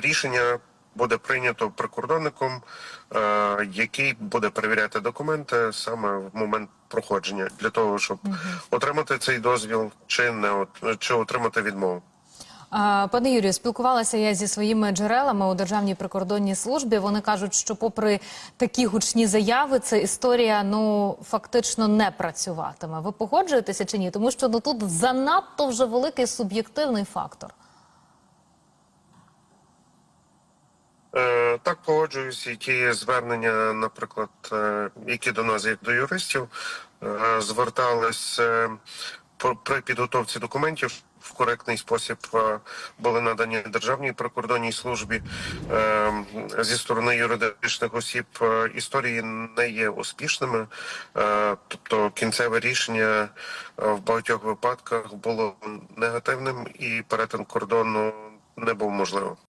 Рішення буде прийнято прикордонником, е, який буде перевіряти документи саме в момент проходження для того, щоб отримати цей дозвіл чи не чи отримати відмову. Пане Юрію, спілкувалася я зі своїми джерелами у Державній прикордонній службі. Вони кажуть, що, попри такі гучні заяви, ця історія ну фактично не працюватиме. Ви погоджуєтеся чи ні? Тому що ну тут занадто вже великий суб'єктивний фактор. Так погоджуюсь, і ті звернення, наприклад, е, які до нас, як до юристів, е, звертались е, при підготовці документів в коректний спосіб були надані державній прикордонній службі зі сторони юридичних осіб. Історії не є успішними, тобто кінцеве рішення в багатьох випадках було негативним, і перетин кордону не був можливим.